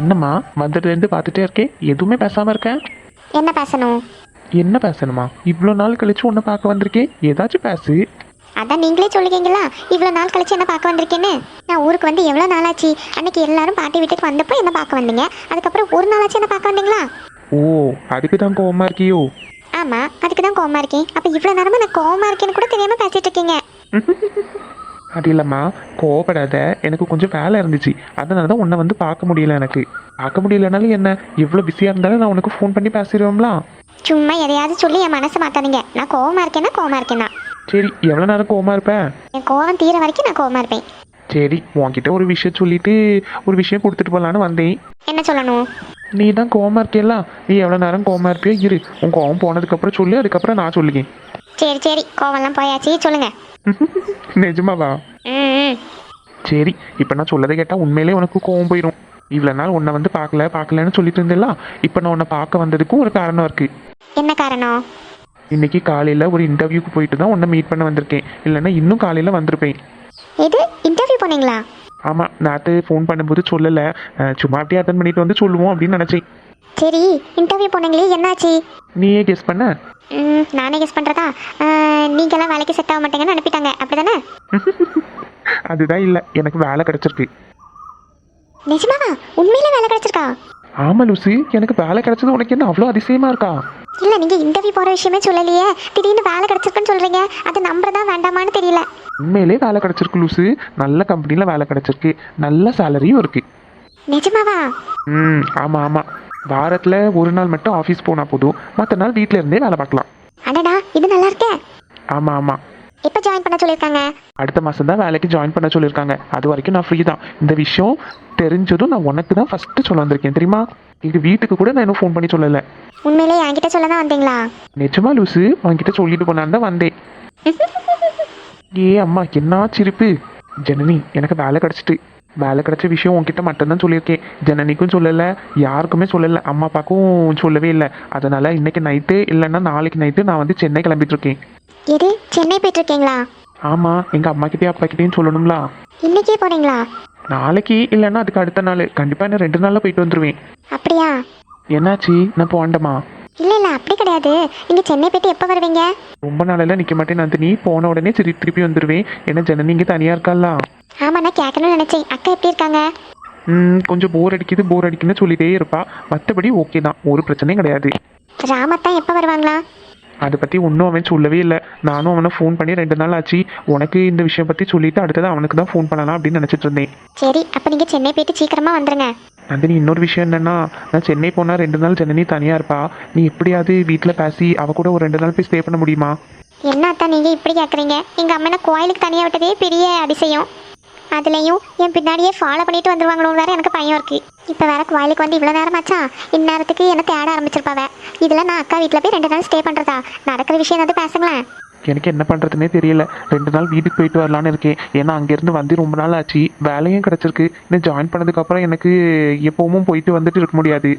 என்னம்மா வந்ததுலேருந்து பார்த்துட்டே இருக்கேன் எதுவுமே பேசாமல் இருக்கேன் என்ன பேசணும்? என்ன பேசணுமா? இவ்வளோ நாள் கழிச்சு உன்னை பார்க்க வந்திருக்கேன் ஏதாச்சும் பேசு. அதான் நீங்களே சொல்லுவீங்களா? இவ்வளோ நாள் கழிச்சு என்ன பார்க்க வந்திருக்கேன்னு? நான் ஊருக்கு வந்து எவ்வளோ நாளாச்சு? அன்னைக்கு எல்லாரும் பாட்டி வீட்டுக்கு வந்தப்போ என்ன பார்க்க வந்தீங்க? அதுக்கப்புறம் ஒரு நாளாச்சு என்ன பார்க்க வந்தீங்களா? ஓ அதுக்கு தான் கோவமா இருக்கியோ? ஆமாம் அதுக்கு தான் கோவமா இருக்கேன். அப்போ இவ்வளோ நேரமா நான் கோவமா இருக்கேன்னு கூட தெரியாமல் பேசிட்டு இருக்கீங்க. அது இல்லைம்மா கோவப்படாத. எனக்கு கொஞ்சம் வேலை இருந்துச்சு. அதனால தான் உன்னை வந்து பார்க்க முடியல எனக்கு. பார்க்க முடியலனாலும் என்ன? எவ்வளோ பிஸியாக இருந்தாலும் நான் உனக்கு ஃபோன் பண்ணி பேசிடுவோம்ல? சும்மா எதையாவது சொல்லி என் மனசை மாத்தாதீங்க. நான் கோவமா இருக்கேன்னா கோவமா இருக்கேன்னா சரி எவ்வளோ நேரம் கோவமா இருப்ப? என் கோவம் தீர வரைக்கும் நான் கோவமா இருப்பேன். சரி உன்கிட்ட ஒரு விஷயம் சொல்லிட்டு ஒரு விஷயம் கொடுத்துட்டு போகலான்னு வந்தேன். என்ன சொல்லணும்? நீ தான் கோவமா இருக்கியல்ல? நீ எவ்வளோ நேரம் கோவமா இருப்பியோ இரு. உன் கோவம் போனதுக்கப்புறம் சொல்லு அதுக்கப்புறம் நான் சொல்லுங்க சரி சரி. கோவம்லாம் போயாச்சு. சொல்லுங்க. நிஜமாவா. சரி இப்போ நான் சொல்லதை கேட்டால் உண்மையிலே உனக்கு கோவம் போயிடும் இவ்வளோ நாள் உன்னை வந்து பார்க்கல பார்க்கலன்னு சொல்லிட்டு இருந்தேல்ல இப்போ நான் உன்னை பார்க்க வந்ததுக்கும் ஒரு காரணம் இருக்கு. என்ன காரணம்? இன்னைக்கு காலையில் ஒரு இன்டர்வியூக்கு போயிட்டு தான் உன்னை மீட் பண்ண வந்திருக்கேன். இல்லைன்னா இன்னும் காலையில் வந்திருப்பேன். இது இன்டர்வியூ போனீங்களா? ஆமாம் நேற்று ஃபோன் பண்ணும்போது சொல்லலை. சும்மா அப்படியே அட்டன் பண்ணிட்டு வந்து சொல்லுவோம் அப்படின்னு நினச்சேன். சரி இன்டர்வியூ போனீங்களே என்னாச்சு? நீயே கெஸ் பண்ண. நானே கெஸ் பண்ணுறதா நீங்களாம் வேலைக்கு செட் ஆக மாட்டேங்கன்னு அனுப்பிட்டாங்க அப்படிதானே? அதுதான் இல்லை எனக்கு வேலை கிடச்சிருக்கு. நிஜமாவா? உண்மையிலே வேலை கிடைச்சிருக்கா? ஆமாம் லூசி. எனக்கு வேலை கிடைச்சது உனக்கு என்ன அவ்வளோ அதிசயமா இருக்கா? இல்லை நீங்கள் இன்டர்வியூ போகிற விஷயமே சொல்லலையே. திடீர்னு வேலை கிடைச்சிருக்குன்னு சொல்கிறீங்க அது நம்புறதா வேண்டாமான்னு தெரியல. உண்மையிலே வேலை கிடைச்சிருக்கு லூசு. நல்ல கம்பெனியில் வேலை கிடைச்சிருக்கு. நல்ல சேலரியும் இருக்குது நிஜமாவா? ம் ஆமாம் ஆமாம் வாரத்தில் ஒரு நாள் மட்டும் ஆஃபீஸ் போனால் போதும். மற்ற நாள் வீட்டில் இருந்தே வேலை பார்க்கலாம். அடடா இது நல்லா இருக்கே. ஆமாம் ஆமாம் எப்போ ஜாயின் பண்ண சொல்லியிருக்காங்க. அடுத்த மாதம் தான் வேலைக்கு ஜாயின் பண்ண சொல்லியிருக்காங்க. அது வரைக்கும் நான் ஃப்ரீ தான். இந்த விஷயம் தெரிஞ்சதும் நான் உனக்கு தான் ஃபஸ்ட்டு சொல்ல வந்திருக்கேன் தெரியுமா? எங்கள் வீட்டுக்கு கூட நான் இன்னும் ஃபோன் பண்ணி சொல்லலை. உண்மையிலே என்கிட்ட சொல்ல தான் வந்தீங்களா? நிஜமா லூசு? அவன்கிட்ட சொல்லிட்டு போனான்னு தான் வந்தேன். ஏ அம்மா என்ன சிரிப்பு? ஜனனி எனக்கு வேலை கிடச்சிட்டு. வேலை கிடைச்ச விஷயம் உன்கிட்ட மட்டும்தான் சொல்லியிருக்கேன். ஜனனிக்கும் சொல்லலை யாருக்குமே சொல்லலை. அம்மா அப்பாவுக்கும் சொல்லவே இல்லை. அதனால் இன்னைக்கு நைட்டு இல்லைன்னா நாளைக்கு நைட்டு நான் வந்து சென்னை கிளம்பிட்டு இருக்கேன் எது? சென்னை போயிட்டு இருக்கீங்களா ஆமாம் எங்கள் அம்மாக்கிட்டே அப்பாக்கிட்டேயும் சொல்லணும்ல? இன்னைக்கே போறீங்களா நாளைக்கு இல்லைன்னா அதுக்கு அடுத்த நாள். கண்டிப்பாக இன்னும் ரெண்டு நாளில் போயிட்டு வந்துடுவேன் அப்படியா? என்னாச்சு? நான் போண்டமா அப்படி கிடையாது. நீங்கள் சென்னை போயிட்டு எப்போ வருவீங்க? ரொம்ப நாளெல்லாம் நிற்க மாட்டேன் நந்தினி. போன உடனே சரி திருப்பி வந்துடுவேன் ஏன்னா ஜனனி இங்கே தனியாக இருக்காளா? ஆமாம் நான் கேட்கணும்னு நினச்சேன். அக்கா எப்படி இருக்காங்க? ம், கொஞ்சம் போர் அடிக்குது போர் அடிக்குன்னு சொல்லிட்டே இருப்பா. மற்றபடி ஓகே தான். ஒரு பிரச்சனையும் கிடையாது. ராமத்தான் எப்போ வருவாங்களா? அதை பற்றி ஒன்றும் அவன் சொல்லவே இல்லை. நானும் அவனை ஃபோன் பண்ணி ரெண்டு நாள் ஆச்சு. உனக்கு இந்த விஷயம் பற்றி சொல்லிட்டு அடுத்தது அவனுக்கு தான் ஃபோன் பண்ணலாம் அப்படின்னு நினச்சிட்டு இருந்தேன். சரி அப்போ நீங்கள் சென்னை போயிட்டு சீக்கிரமாக வந்துருங்க. நந்தினி இன்னொரு விஷயம் என்னன்னா நான் சென்னை போனால் ரெண்டு நாள் ஜனனி தனியாக இருப்பா. நீ எப்படியாவது வீட்டில் பேசி அவ கூட ஒரு ரெண்டு நாள் போய் ஸ்டே பண்ண முடியுமா? என்ன நீங்கள் இப்படி கேட்குறீங்க எங்கள் அம்மா நான் கோயிலுக்கு தனியாக விட்டதே பெரிய அதிசயம். அதுலேயும் என் பின்னாடியே ஃபாலோ பண்ணிட்டு வந்துருவாங்களோ வேற எனக்கு பயம் இருக்கு. இப்போ வேற கோயிலுக்கு வந்து இவ்வளோ நேரம் ஆச்சா? இந்நேரத்துக்கு என்ன தேட ஆரம்பிச்சிருப்பாவே இதில் நான் அக்கா வீட்டில் போய் ரெண்டு நாள் ஸ்டே பண்ணுறதா நடக்கிற விஷயம் ஏதாவது பேசுங்களேன். எனக்கு என்ன பண்ணுறதுனே தெரியல. ரெண்டு நாள் வீட்டுக்கு போயிட்டு வரலான்னு இருக்கேன். ஏன்னா அங்கேருந்து வந்து ரொம்ப நாள் ஆச்சு. வேலையும் கிடச்சிருக்கு. இன்னும் ஜாயின் பண்ணதுக்கப்புறம் எனக்கு எப்பவும் போயிட்டு வந்துட்டு இருக்க முடியாது.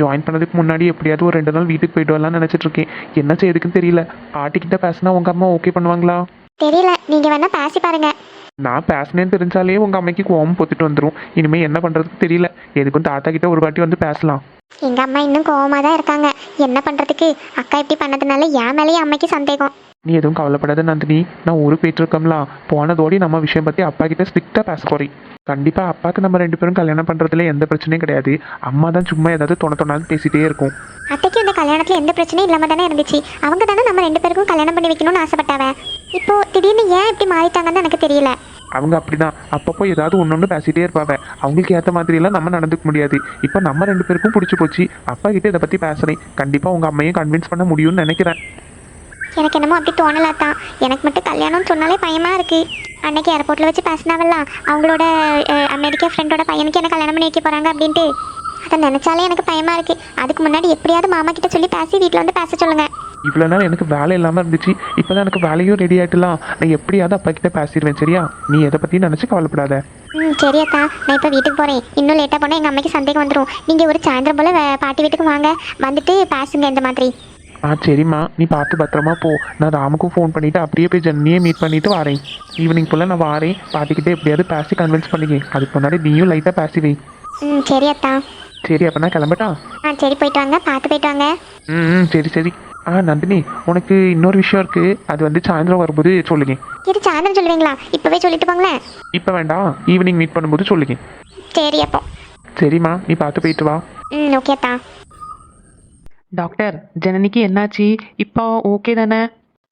ஜாயின் பண்ணதுக்கு முன்னாடி எப்படியாவது ஒரு ரெண்டு நாள் வீட்டுக்கு போயிட்டு வரலாம்னு நினச்சிட்டு இருக்கேன். என்ன செய்யுதுக்குன்னு தெரியல. பாட்டிக்கிட்ட பேசினா உங்கள் அம்மா ஓகே பண்ணுவாங்களா? தெரியல. நீங்கள் வேணா பேசி பாருங்க. நான் பேசினேன்னு தெரிஞ்சாலே உங்கள் அம்மைக்கு கோவம் பொத்துட்டு வந்துடும் இனிமேல் என்ன பண்ணுறதுக்கு தெரியல. எதுக்கும் தாத்தா கிட்ட ஒரு வாட்டி வந்து பேசலாம். எங்கள் அம்மா இன்னும் கோவமாக தான் இருக்காங்க. என்ன பண்ணுறதுக்கு அக்கா இப்படி பண்ணதுனால என் மேலேயே அம்மைக்கு சந்தேகம். நீ எதுவும் கவலைப்படாத நந்தினி. நான் ஊருக்கு போயிட்டு இருக்கோம்ல போனதோடி நம்ம விஷயம் பற்றி அப்பா கிட்ட ஸ்ட்ரிக்டாக பேச போறேன். கண்டிப்பாக அப்பாவுக்கு நம்ம ரெண்டு பேரும் கல்யாணம் பண்ணுறதுல எந்த பிரச்சனையும் கிடையாது. அம்மா தான் சும்மா ஏதாவது தொண தொணான்னு பேசிட்டே இருக்கும். அத்தைக்கு அந்த கல்யாணத்தில் எந்த பிரச்சனையும் இல்லாமல் தானே இருந்துச்சு. அவங்க தானே நம்ம ரெண்டு பேருக்கும் கல்யாணம் பண்ணி வைக்கணும்னு ஆசைப்பட்டாவ. இப்போ திடீர்னு ஏன் இப்படி மாறிட்டாங்கன்னு எனக்கு தெரியல. அவங்க அப்படிதான். அப்பப்போ ஏதாவது ஒன்று ஒன்று பேசிட்டே இருப்பாங்க அவங்களுக்கு ஏற்ற மாதிரியெல்லாம் நம்ம நடந்துக்க முடியாது. இப்போ நம்ம ரெண்டு பேருக்கும் பிடிச்சி போச்சு. அப்பா கிட்ட இதை பற்றி பேசுகிறேன் கண்டிப்பாக உங்கள் அம்மையும் கன்வின்ஸ் பண்ண முடியும்னு நினைக்கிறேன். எனக்கு என்னமோ அப்படி தோணலாத்தான் எனக்கு மட்டும் கல்யாணம்னு சொன்னாலே பயமாக இருக்கு. அன்னைக்கு ஏர்போர்ட்டில் வச்சு பேசினாவெல்லாம் அவங்களோட அமெரிக்கா ஃப்ரெண்டோட பையனுக்கு என்ன கல்யாணம் பண்ணி வைக்க போகிறாங்க அப்படின்ட்டு. அதை நினச்சாலே எனக்கு பயமாக இருக்கு. அதுக்கு முன்னாடி எப்படியாவது மாமா கிட்ட சொல்லி பேசி வீட்டில் வந்து பேச சொல்லுங்க. இவ்வளோ நாள் எனக்கு வேலை இல்லாமல் இருந்துச்சு. இப்போ தான் எனக்கு வேலையும் ரெடி ஆகிட்டுலாம் நான் எப்படியாவது அப்பா கிட்ட பேசிடுவேன் சரியா? நீ எதை பற்றியும் நினச்சி கவலைப்படாத. ம் சரி அக்கா நான் இப்போ வீட்டுக்கு போகிறேன் இன்னும் லேட்டாக போனால் எங்கள் அம்மைக்கு சந்தேகம் வந்துடும் நீங்கள் ஒரு சாயந்தரம் போல் பாட்டி வீட்டுக்கு வாங்க. வந்துட்டு பேசுங்க இந்த மாதிரி. ஆ சரிம்மா. நீ பார்த்து பத்திரமா போ. நான் ராமுக்கும் ஃபோன் பண்ணிவிட்டு அப்படியே போய் ஜென்னியே மீட் பண்ணிவிட்டு வரேன். ஈவினிங் போல் நான் வரேன். பாட்டிக்கிட்டே எப்படியாவது பேசி கன்வின்ஸ் பண்ணிக்கேன். அதுக்கு முன்னாடி நீயும் லைட்டாக பேசி வை. ம் சரி அத்தா. சரி அப்போ நான் கிளம்பட்டா? ஆ சரி போயிட்டு வாங்க. பார்த்து போயிட்டு வாங்க. ம் ம் சரி சரி. ஆ நந்தினி உனக்கு இன்னொரு விஷயம் இருக்குது அது வந்து சாயந்தரம் வரும்போது சொல்லுங்க. இது சாயந்தரம் சொல்லுவீங்களா? இப்போவே சொல்லிட்டு போங்களேன். இப்போ வேண்டாம். ஈவினிங் மீட் பண்ணும்போது சொல்லுங்க. சரி அப்போ. சரிம்மா நீ பார்த்து போயிட்டு வா. ம் ஓகே அத்தா. டாக்டர் ஜனனிக்கு என்னாச்சு? இப்போ ஓகே தானே?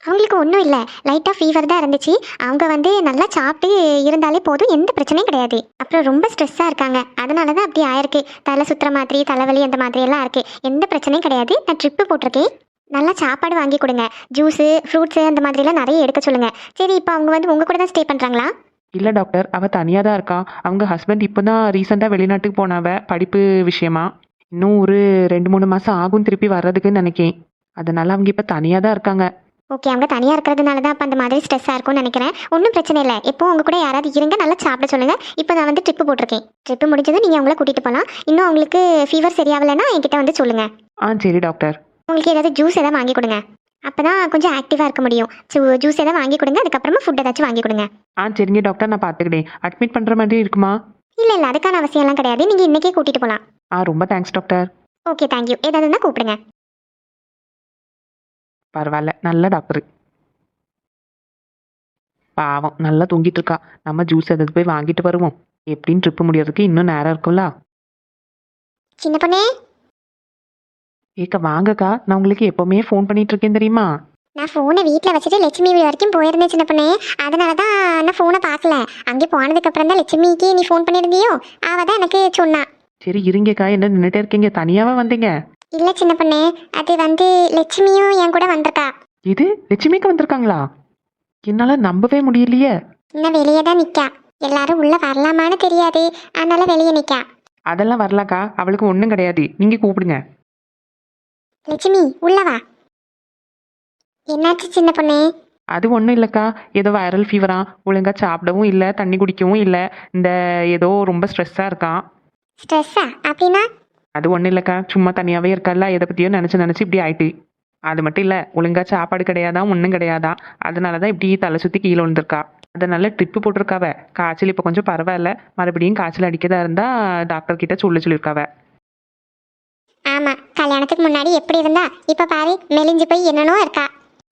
அவங்களுக்கு ஒன்றும் இல்லை. லைட்டாக ஃபீவர் தான் இருந்துச்சு. அவங்க வந்து நல்லா சாப்பிட்டு இருந்தாலே போதும். எந்த பிரச்சனையும் கிடையாது. அப்புறம் ரொம்ப ஸ்ட்ரெஸ்ஸாக இருக்காங்க. அதனால தான் அப்படி ஆயிருக்கு. தலை சுற்றுற மாதிரி தலைவலி அந்த மாதிரி எல்லாம் இருக்குது எந்த பிரச்சனையும் கிடையாது. நான் ட்ரிப்பு போட்டிருக்கேன். நல்லா சாப்பாடு வாங்கி கொடுங்க. ஜூஸு ஃப்ரூட்ஸு அந்த மாதிரிலாம் நிறைய எடுக்க சொல்லுங்கள் சரி இப்போ அவங்க வந்து உங்கள் கூட தான் ஸ்டே பண்ணுறாங்களா இல்லை டாக்டர். அவள் தனியாக தான் இருக்கா. அவங்க ஹஸ்பண்ட் இப்போ தான் ரீசெண்டாக வெளிநாட்டுக்கு போனாவ. படிப்பு விஷயமா? இன்னும் ஒரு ரெண்டு மூணு மாதம் ஆகும் திருப்பி வர்றதுக்குன்னு நினைக்கேன். அதனால அவங்க இப்போ தனியாக தான் இருக்காங்க. ஓகே அவங்க தனியாக இருக்கிறதுனால தான் அப்போ அந்த மாதிரி ஸ்ட்ரெஸ்ஸாக இருக்கும்னு நினைக்கிறேன். ஒன்றும் பிரச்சனை இல்லை. இப்போ உங்க கூட யாராவது இருங்க நல்லா சாப்பிட சொல்லுங்கள் இப்போ நான் வந்து ட்ரிப்பு போட்டிருக்கேன். ட்ரிப்பு முடிஞ்சதும் நீங்கள் அவங்கள கூட்டிகிட்டு போகலாம் இன்னும் அவங்களுக்கு ஃபீவர் சரியாகலைன்னா என்கிட்ட வந்து சொல்லுங்கள் ஆ சரி டாக்டர் உங்களுக்கு ஏதாவது ஜூஸ் ஏதாவது வாங்கி கொடுங்க. அப்போ தான் கொஞ்சம் ஆக்டிவாக இருக்க முடியும். ஜூஸ் ஏதாவது வாங்கி கொடுங்க. அதுக்கப்புறமா ஃபுட் ஏதாச்சும் வாங்கி கொடுங்க. ஆ சரிங்க டாக்டர் நான் பார்த்துக்கிட்டேன் அட்மிட் பண்ணுற மாதிரி இருக்குமா? இல்லை இல்லை அதுக்கான அவசியம்லாம் கிடையாது. நீங்கள் இன்றைக்கே கூட்டிகிட்டு போகலாம் ஆ ரொம்ப thanks doctor okay thank you ஏதாவதுன்னா கூப்பிடுங்க. பரவாயில்ல. நல்ல டாக்டர் பாவம் நல்லா தூங்கிட்டு இருக்கா. நம்ம ஜூஸ் எதாவது போய் வாங்கிட்டு வருவோம். எப்படின்னு ட்ரிப்பு முடியறதுக்கு இன்னும் நேரம் இருக்கும்ல? சின்ன பொண்ணே. ஏக்கா வாங்கக்கா. நான் உங்களுக்கு எப்போவுமே ஃபோன் பண்ணிட்டு இருக்கேன் தெரியுமா? நான் ஃபோனை வீட்டில் வச்சுட்டு லட்சுமி வீடு வரைக்கும் போயிருந்தேன் சின்ன பொண்ணே. அதனால தான் நான் ஃபோனை பார்க்கல. அங்கே போனதுக்கப்புறம் தான் லட்சுமிக்கு நீ ஃபோன் பண்ணியிருந்தியோ? அவள் தான் எனக்கு சொன்னா. சரி இருங்கக்கா. என்ன நின்றுட்டே இருக்கீங்க? தனியாவா வந்தீங்க? இல்லை சின்ன பொண்ணு. அது வந்து லட்சுமியும் என் கூட வந்திருக்கா. இது? லட்சுமிக்கு வந்திருக்காங்களா? என்னால நம்பவே முடியலையே. இன்னும் வெளியே தான் நிற்கா எல்லாரும் உள்ளே வரலாமான்னு தெரியாது. அதனால வெளியே நிற்கா அதெல்லாம் வரலாக்கா. அவளுக்கு ஒன்றும் கிடையாது. நீங்க கூப்பிடுங்க. லட்சுமி உள்ள வா. என்னாச்சு சின்ன பொண்ணு? அது ஒன்றும் இல்லைக்கா. ஏதோ வைரல் ஃபீவரா ஒழுங்கா சாப்பிடவும் இல்லை தண்ணி குடிக்கவும் இல்லை. இந்த ஏதோ ரொம்ப ஸ்ட்ரெஸ்ஸாக இருக்கான் ஸ்ட்ரெஸ்ஸா அப்படின்னா? அது ஒன்றும் இல்லைக்கா. சும்மா தனியாகவே இருக்கல்ல. எதை பற்றியோ நினச்சி நினச்சி இப்படி ஆயிட்டு. அது மட்டும் இல்லை. ஒழுங்கா சாப்பாடு கிடையாதான் ஒன்றும் கிடையாதான் அதனால தான் இப்படி தலை சுற்றி கீழே விழுந்திருக்கா. அதனால ட்ரிப்பு போட்டிருக்காவ. காய்ச்சல் இப்போ கொஞ்சம் பரவாயில்ல. மறுபடியும் காய்ச்சல் அடிக்கதா இருந்தால் டாக்டர் கிட்ட சொல்ல சொல்லியிருக்காவ. ஆமா. கல்யாணத்துக்கு முன்னாடி எப்படி இருந்தா? இப்ப பாரு மெலிஞ்சு போய் என்னனோ இருக்கா.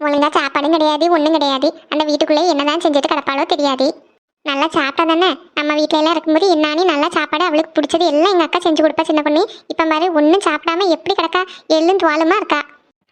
ஒழுங்கா சாப்பாடும் கிடையாது ஒன்றும் கிடையாது. அந்த வீட்டுக்குள்ளே என்னதான் செஞ்சுட்டு கிடப்பாளோ தெரியாது. நல்லா சாப்பிட்டா தானே? நம்ம வீட்டில எல்லாம் இருக்கும்போது என்னானே நல்லா சாப்பாடு அவளுக்கு பிடிச்சது எல்லாம் எங்க அக்கா செஞ்சு கொடுப்பா சின்ன பொண்ணு. இப்ப மாதிரி ஒன்றும் சாப்பிடாம எப்படி கிடக்கா? எள்ளும் துவாலுமா இருக்கா?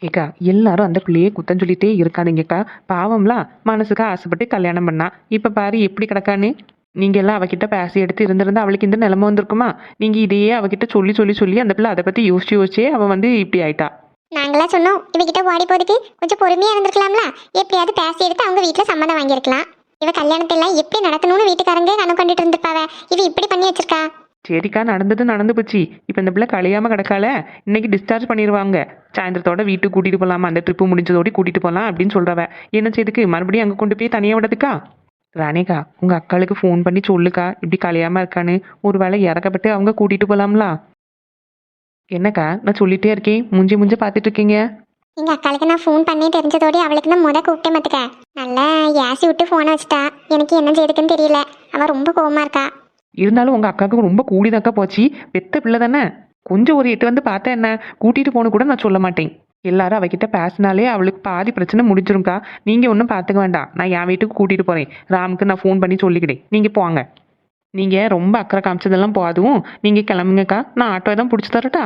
ஏக்கா எல்லாரும் அந்த பிள்ளையே குத்தம் சொல்லிட்டே இருக்காதீங்கக்கா. பாவம்லாம் மனசுக்கு ஆசைப்பட்டு கல்யாணம் பண்ணா. இப்போ பாரு எப்படி கிடக்கான்னு. நீங்க எல்லாம் அவகிட்ட பேசி எடுத்து இருந்திருந்தா அவளுக்கு இந்த நிலைமை வந்திருக்குமா? நீங்க இதையே அவகிட்ட சொல்லி சொல்லி சொல்லி அந்த பிள்ளை அதை பத்தி யோசிச்சு யோசிச்சே அவன் வந்து இப்படி ஆயிட்டா. நாங்களாம் சொன்னோம் இவகிட்ட ஓடி போறதுக்கு கொஞ்சம் பொறுமையா இருந்திருக்கலாம்ல. எப்படியாவது பேசி எடுத்து அவங்க வீட்டில் சம்மதம் வாங்கியிருக்கலாம். இவ கல்யாணத்தை எல்லாம் எப்படி நடத்தணும்னு வீட்டுக்காரங்க கணக்கு கண்டுட்டு இருந்திருப்பாவ. இவ இப்படி பண்ணி வச்சிருக்கா? சரிக்கா நடந்தது நடந்து போச்சு. இப்போ இந்த பிள்ளை கலையாம கிடக்கால இன்னைக்கு டிஸ்சார்ஜ் பண்ணிடுவாங்க சாயந்தரத்தோட வீட்டுக்கு கூட்டிட்டு போலாமா? அந்த ட்ரிப்பு முடிஞ்சதோட கூட்டிட்டு போலாம் அப்படின்னு சொல்றவ. என்ன செய்துக்கு? மறுபடியும் அங்கே கொண்டு போய் தனியாக விடதுக்கா? ராணிகா உங்க அக்காளுக்கு ஃபோன் பண்ணி சொல்லுக்கா. இப்படி கலையாம இருக்கான்னு. ஒரு வேளை இறக்கப்பட்டு அவங்க கூட்டிட்டு போலாம்ல? என்னக்கா நான் சொல்லிட்டே இருக்கேன். முஞ்சி முஞ்சி பார்த்துட்டு இருக்கீங்க? எங்க அக்காளுக்கு நான் ஃபோன் பண்ணி தெரிஞ்சதோடய அவளுக்கு நான் முத கூப்பிட்டே மாத்துக்க நல்லா ஏசி விட்டு ஃபோனை வச்சுட்டா. எனக்கு என்ன செய்யுதுக்குன்னு தெரியல. அவ ரொம்ப கோவமா இருக்கா. இருந்தாலும் உங்க அக்காவுக்கு ரொம்ப கூடிதாக்கா போச்சு. பெத்த பிள்ளை தானே. கொஞ்சம் ஒரு எட்டு வந்து பார்த்தா என்ன? கூட்டிட்டு போன கூட நான் சொல்ல மாட்டேன். எல்லாரும் அவகிட்ட பேசினாலே அவளுக்கு பாதி பிரச்சனை முடிஞ்சிரும்க்கா. நீங்க ஒன்றும் பார்த்துக்க வேண்டாம். நான் என் வீட்டுக்கு கூட்டிட்டு போறேன். ராமுக்கு நான் ஃபோன் பண்ணி சொல்லிக்கிட்டேன் நீங்க போங்க. நீங்க ரொம்ப அக்கறை காமிச்சதெல்லாம் போதும் நீங்க கிளம்புங்கக்கா. நான் ஆட்டோ தான் பிடிச்சி தரட்டா?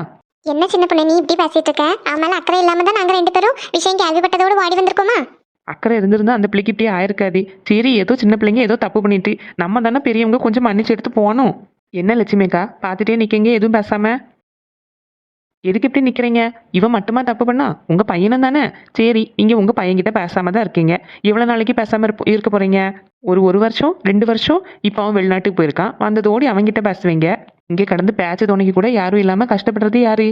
என்ன சின்ன பொண்ணு நீ இப்படி பேசிட்டு இருக்க? அவன் மேல அக்கறை இல்லாம தான் நாங்க ரெண்டு பேரும் விஷயம் கேள்விப்பட்டதோட ஓடி வந்திருக்கோமா? அக்கறை இருந்திருந்தா அந்த பிள்ளைக்கு இப்படி ஆயிருக்காது. சரி ஏதோ சின்ன பிள்ளைங்க ஏதோ தப்பு பண்ணிட்டு நம்ம தானே பெரியவங்க கொஞ்சம் மன்னிச்சு எடுத்து போகணும். என்ன லட்சுமிக்கா? பார்த்துட்டே நிக்கீங்க எதுவும் பேசாம? எதுக்கு இப்படி நிற்கிறீங்க இவன் மட்டுமா தப்பு பண்ணா? உங்கள் பையனும் தானே? சரி நீங்கள் உங்கள் பையன்கிட்ட பேசாமல் தான் இருக்கீங்க. இவ்வளோ நாளைக்கு பேசாமல் இருப்போ இருக்க போகிறீங்க ஒரு ஒரு வருஷம் ரெண்டு வருஷம் இப்போ அவன் வெளிநாட்டுக்கு போயிருக்கான். வந்ததோடி அவன்கிட்ட பேசுவீங்க. இங்கே கடந்து பேச்சு துணைக்கு கூட யாரும் இல்லாமல் கஷ்டப்படுறது யாரு?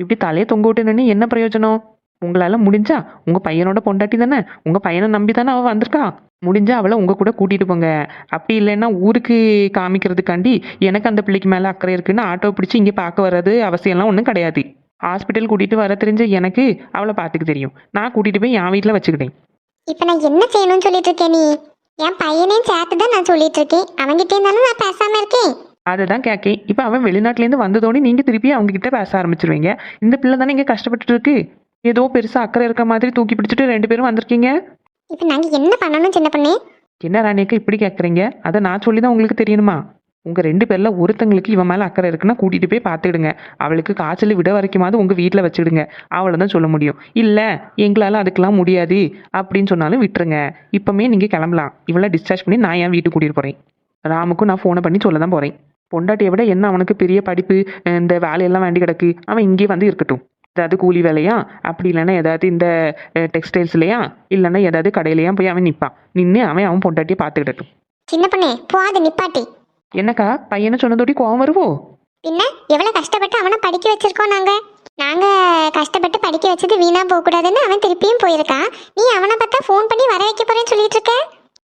இப்படி தலையை தொங்க விட்டு என்ன பிரயோஜனம்? உங்களால் முடிஞ்சா உங்கள் பையனோட பொண்டாட்டி தானே? உங்கள் பையனை நம்பி தானே அவன் வந்திருக்கா? முடிஞ்சா அவளை உங்க கூட கூட்டிட்டு போங்க. அப்படி இல்லைன்னா ஊருக்கு காமிக்கிறதுக்காண்டி எனக்கு அந்த பிள்ளைக்கு மேல அக்கறை இருக்குன்னு ஆட்டோ பிடிச்சி இங்க பார்க்க வர்றது அவசியம்லாம் ஒன்றும் கிடையாது. ஹாஸ்பிட்டல் கூட்டிட்டு வர தெரிஞ்ச எனக்கு அவளை பார்த்துக்க தெரியும். நான் கூட்டிட்டு போய் என் வீட்டில் வச்சுக்கிட்டேன். இப்ப நான் என்ன செய்யணும்னு சொல்லிட்டு இருக்கேன் நீ? என் பையனையும் சேர்த்து தான் நான் சொல்லிட்டு இருக்கேன். அவன்கிட்ட இருந்தாலும் நான் பேசாம இருக்கேன். அதை தான் கேட்கேன் இப்போ அவன் வெளிநாட்டிலேருந்து வந்ததோடு நீங்கள் திருப்பி அவங்க கிட்ட பேச ஆரம்பிச்சிருவீங்க. இந்த பிள்ளை தானே இங்கே கஷ்டப்பட்டுட்டு இருக்கு. ஏதோ பெருசாக அக்கறை இருக்க மாதிரி தூக்கி பிடிச்சிட்டு ரெண்டு பேரும் வந்திருக்கீங்க. இப்போ நாங்கள் என்ன பண்ணணும் சின்ன பொண்ணு? என்ன ராணியக்கா இப்படி கேட்குறீங்க அதை நான் சொல்லி தான் உங்களுக்கு தெரியணுமா உங்கள் ரெண்டு பேரில் ஒருத்தங்களுக்கு இவன் மேலே அக்கறை இருக்குன்னா கூட்டிகிட்டு போய் பார்த்துடுங்க அவளுக்கு காய்ச்சல் விட வரைக்குமாவது உங்கள் வீட்டில் வச்சுடுங்க அவளை தான் சொல்ல முடியும். இல்லை எங்களால் அதுக்கெல்லாம் முடியாது. அப்படின்னு சொன்னாலும் விட்டுருங்க. இப்போமே நீங்கள் கிளம்பலாம். இவளை டிஸ்சார்ஜ் பண்ணி நான் என் வீட்டுக்கு கூட்டிகிட்டு போகிறேன் ராமுக்கும் நான் ஃபோனை பண்ணி சொல்ல தான் போகிறேன் பொண்டாட்டியை விட என்ன அவனுக்கு பெரிய படிப்பு இந்த வேலையெல்லாம் வேண்டி கிடக்கு. அவன் இங்கே வந்து இருக்கட்டும். ஏதாவது கூலி வேலையா? அப்படி இல்லைன்னா ஏதாவது இந்த டெக்ஸ்டைல்ஸ்லையா இல்லைன்னா ஏதாவது கடையிலையா போய் அவன் நிற்பான் நின்று அவன் அவன் பொண்டாட்டியை பார்த்துக்கிடட்டும். சின்ன பொண்ணு போகாத நிப்பாட்டி. என்னக்கா? பையனை சொன்னதோடி கோவம் வருவோ? பின்ன எவ்வளோ கஷ்டப்பட்டு அவனை படிக்க வச்சிருக்கோம் நாங்கள் நாங்கள் கஷ்டப்பட்டு படிக்க வச்சது வீணா போகக்கூடாதுன்னு அவன் திருப்பியும் போயிருக்கான். நீ அவனை பார்த்தா ஃபோன் பண்ணி வர வைக்க போறேன்னு சொல்லிட்டு இருக்க?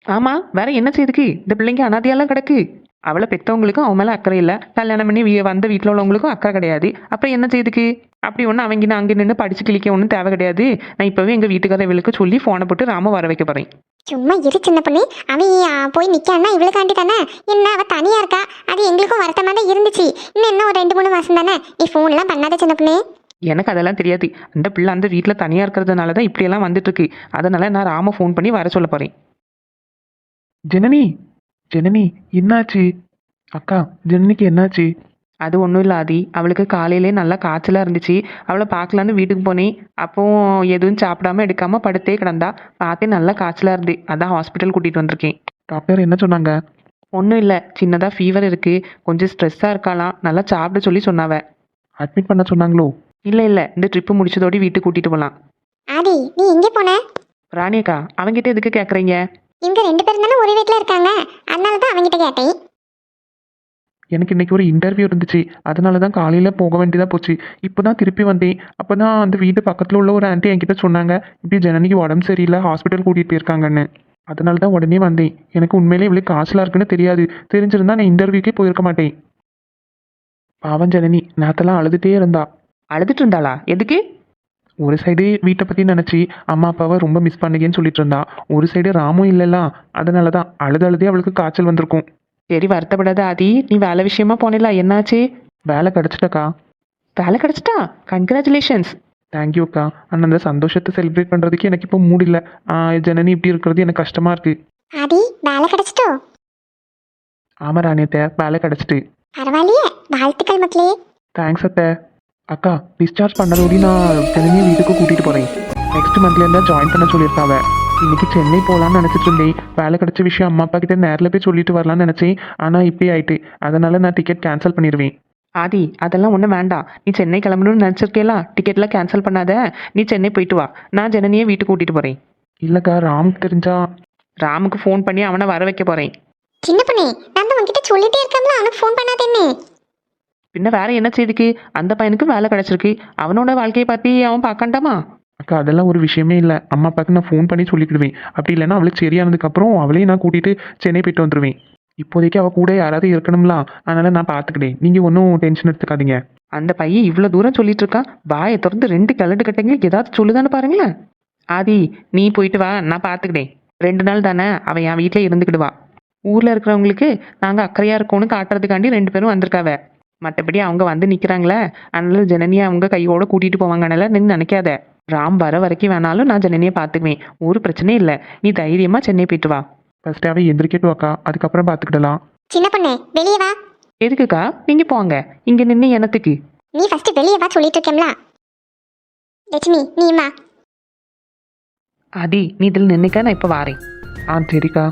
ஆமா வேற என்ன செய்யுதுக்கு இந்த பிள்ளைங்க அனாதையெல்லாம் கிடக்கு. அவளை பெற்றவங்களுக்கும் அவன் மேலே அக்கறை இல்லை. கல்யாணம் பண்ணி வீ- வந்த வீட்டில் உள்ளவங்களுக்கும் அக்கறை கிடையாது. அப்புறம் என்ன செய்யுதுக்கு அப்படி ஒன்று அவங்க நான் அங்கே நின்று படிச்சு கிளிக்க ஒன்றும் தேவை கிடையாது. நான் இப்போவே எங்கள் வீட்டுக்காரர்களுக்கு சொல்லி ஃபோனை போட்டு ராம வர வைக்க போகிறேன் சும்மா இரு சின்ன பொண்ணு. அவன் போய் நிக்கான்னா இவளுக்காண்டி தானே? என்ன அவ தனியா இருக்கா? அது எங்களுக்கும் வருத்தமா தான் இருந்துச்சு. இன்னும் என்ன ஒரு ரெண்டு மூணு மாசம் தானே? நீ ஃபோன்லாம் பண்ணாத சின்ன பொண்ணு. எனக்கு அதெல்லாம் தெரியாது. அந்த பிள்ளை அந்த வீட்டில் தனியாக இருக்கிறதுனால தான் இப்படியெல்லாம் வந்துட்டு இருக்கு. அதனால நான் ராம ஃபோன் பண்ணி வர சொல்ல போகிறேன் ஜனனி ஜனனி என்னாச்சு? அக்கா ஜனனிக்கு என்னாச்சு? அது ஒன்றும் இல்லை ஆதி. அவளுக்கு காலையிலே நல்லா காய்ச்சலாக இருந்துச்சு. அவளை பார்க்கலான்னு வீட்டுக்கு போனேன். அப்போ எதுவும் சாப்பிடாம எடுக்காம படுத்தே கிடந்தா பார்த்தே நல்லா காய்ச்சலாக இருந்து. அதான் ஹாஸ்பிட்டல் கூட்டிகிட்டு வந்திருக்கேன். டாக்டர் என்ன சொன்னாங்க? ஒன்றும் இல்லை. சின்னதாக ஃபீவர் இருக்குது கொஞ்சம் ஸ்ட்ரெஸ்ஸாக இருக்கலாம் நல்லா சாப்பிட சொல்லி சொன்னாவ. அட்மிட் பண்ண சொன்னாங்களோ? இல்லை இல்லை. இந்த ட்ரிப்பு முடிச்சதோடு வீட்டுக்கு கூட்டிகிட்டு போகலாம் ஆதி நீ எங்க போன? ராணியக்கா அவங்கிட்ட எதுக்கு கேட்குறீங்க இவங்க ரெண்டு பேரும் தானே ஒரு வீட்ல இருக்காங்க. அதனால தான் அவங்கிட்ட கேட்டேன். எனக்கு இன்னைக்கு ஒரு இன்டர்வியூ இருந்துச்சு. அதனால தான் காலையில் போக வேண்டியதாக போச்சு. இப்போ தான் திருப்பி வந்தேன். அப்போ தான் அந்த வீட்டு பக்கத்தில் உள்ள ஒரு ஆன்ட்டி என்கிட்ட சொன்னாங்க. இப்படி ஜனனிக்கு உடம்பு சரியில்லை ஹாஸ்பிட்டல் கூட்டிகிட்டு போயிருக்காங்கன்னு. அதனால தான் உடனே வந்தேன். எனக்கு உண்மையிலே இவ்வளோ காய்ச்சலாக இருக்குன்னு தெரியாது. தெரிஞ்சிருந்தா நான் இன்டர்வியூக்கே போயிருக்க மாட்டேன். பாவம் ஜனனி நேரத்தெல்லாம் அழுதுகிட்டே இருந்தா. அழுதுட்டு இருந்தாளா? எதுக்கு? ஒரு சைடு வீட்டை பற்றி நினச்சி அம்மா அப்பாவை ரொம்ப மிஸ் பண்ணுங்கன்னு சொல்லிட்டு இருந்தா. ஒரு சைடு ராமும் இல்லைல்ல அதனால தான் அழுது அழுதே அவளுக்கு காய்ச்சல் வந்திருக்கும். சரி வருத்தப்படாத ஆதி. நீ வேலை விஷயமா போனில என்னாச்சு? வேலை கிடச்சிட்டக்கா. வேலை கிடச்சிட்டா? கங்க்ராச்சுலேஷன்ஸ் தேங்க்யூக்கா ஆனால் அந்த சந்தோஷத்தை செலிப்ரேட் பண்ணுறதுக்கு எனக்கு இப்போ மூட் இல்லை. ஜனனி இப்படி இருக்கிறது எனக்கு கஷ்டமாக இருக்குது ஆதி வேலை கிடைச்சிட்டோ? ஆமாம் ராணியத்தை வேலை கிடச்சிட்டு. பரவாயில்லையே. வாழ்த்துக்கள் மக்களே. தேங்க்ஸ் அத்தை. அக்கா டிஸ்சார்ஜ் பண்ணதோடி நான் ஜனனியை வீட்டுக்கு கூட்டிகிட்டு போகிறேன் நெக்ஸ்ட் மந்த்லேருந்து ஜாயின் பண்ண சொல்லியிருக்காவ. இன்னைக்கு சென்னை போகலான்னு நினச்சிட்டு இருந்தேன். வேலை கிடைச்ச விஷயம் அம்மா அப்பா கிட்ட நேரில் போய் சொல்லிட்டு வரலாம்னு நினச்சேன். ஆனால் இப்படி ஆயிட்டு. அதனால நான் டிக்கெட் கேன்சல் பண்ணிடுவேன். ஆதி அதெல்லாம் ஒன்றும் வேண்டாம். நீ சென்னை கிளம்பணும்னு நினச்சிருக்கேலா டிக்கெட்லாம் கேன்சல் பண்ணாத. நீ சென்னை போயிட்டு வா. நான் ஜனனியை வீட்டுக்கு கூட்டிகிட்டு போகிறேன் இல்லைக்கா ராம் தெரிஞ்சா? ராமுக்கு ஃபோன் பண்ணி அவனை வர வைக்க போகிறேன் சின்ன பொண்ணு நான் தான் உன்கிட்ட சொல்லிட்டே இருக்கேன்ல அவனுக்கு ஃபோன் பண்ணாத என்ன பின்ன வேற என்ன செய்துக்கு? அந்த பையனுக்கு வேலை கிடச்சிருக்கு. அவனோட வாழ்க்கையை பற்றி அவன் பார்க்கண்டாமா? அக்கா அதெல்லாம் ஒரு விஷயமே இல்லை. அம்மா அப்பாவுக்கு நான் ஃபோன் பண்ணி சொல்லிக்கிடுவேன். அப்படி இல்லைன்னா அவளுக்கு சரியானதுக்கப்புறம் அவளையும் நான் கூட்டிகிட்டு சென்னை போயிட்டு வந்துடுவேன் இப்போதைக்கு அவள் கூட யாராவது இருக்கணும்ல? அதனால் நான் பார்த்துக்கிட்டேன் நீங்கள் ஒன்றும் டென்ஷன் எடுத்துக்காதீங்க. அந்த பையன் இவ்வளோ தூரம் சொல்லிட்டு இருக்கான் வாயை திறந்து ரெண்டு கிளட்டு கட்டைங்க ஏதாவது சொல்லுதான்னு பாருங்களேன். ஆதி நீ போயிட்டு வா. நான் பார்த்துக்கிட்டேன் ரெண்டு நாள் தானே அவன் என் வீட்டில் இருந்துக்கிடுவா. ஊரில் இருக்கிறவங்களுக்கு நாங்கள் அக்கறையாக இருக்கோன்னு காட்டுறதுக்காண்டி ரெண்டு பேரும் வந்திருக்காவ. மற்றபடி அவங்க வந்து நிற்கிறாங்களே அதனால ஜனனியை அவங்க கையோட கூட்டிகிட்டு போவாங்கனால நின்று நினைக்காத. ராம் வர வரைக்கும் வேணாலும் நான் ஜனனியை பார்த்துக்குவேன். ஒரு பிரச்சனையும் இல்லை. நீ தைரியமாக சென்னை போயிட்டு வா. ஃபஸ்ட்டு அவள் எந்திரிக்கட்டும் அக்கா. அதுக்கப்புறம் பார்த்துக்கிடலாம். சின்ன பொண்ணு வெளியே வா. எதுக்குக்கா? நீங்கள் போங்க. இங்கே நின்று எனத்துக்கு நீ ஃபர்ஸ்ட் வெளியே வா சொல்லிட்டு இருக்கேன்ல லட்சுமி நீமா ஆதி நீ இதில் நின்றுக்க நான் இப்போ வாரேன். ஆ சரிக்கா.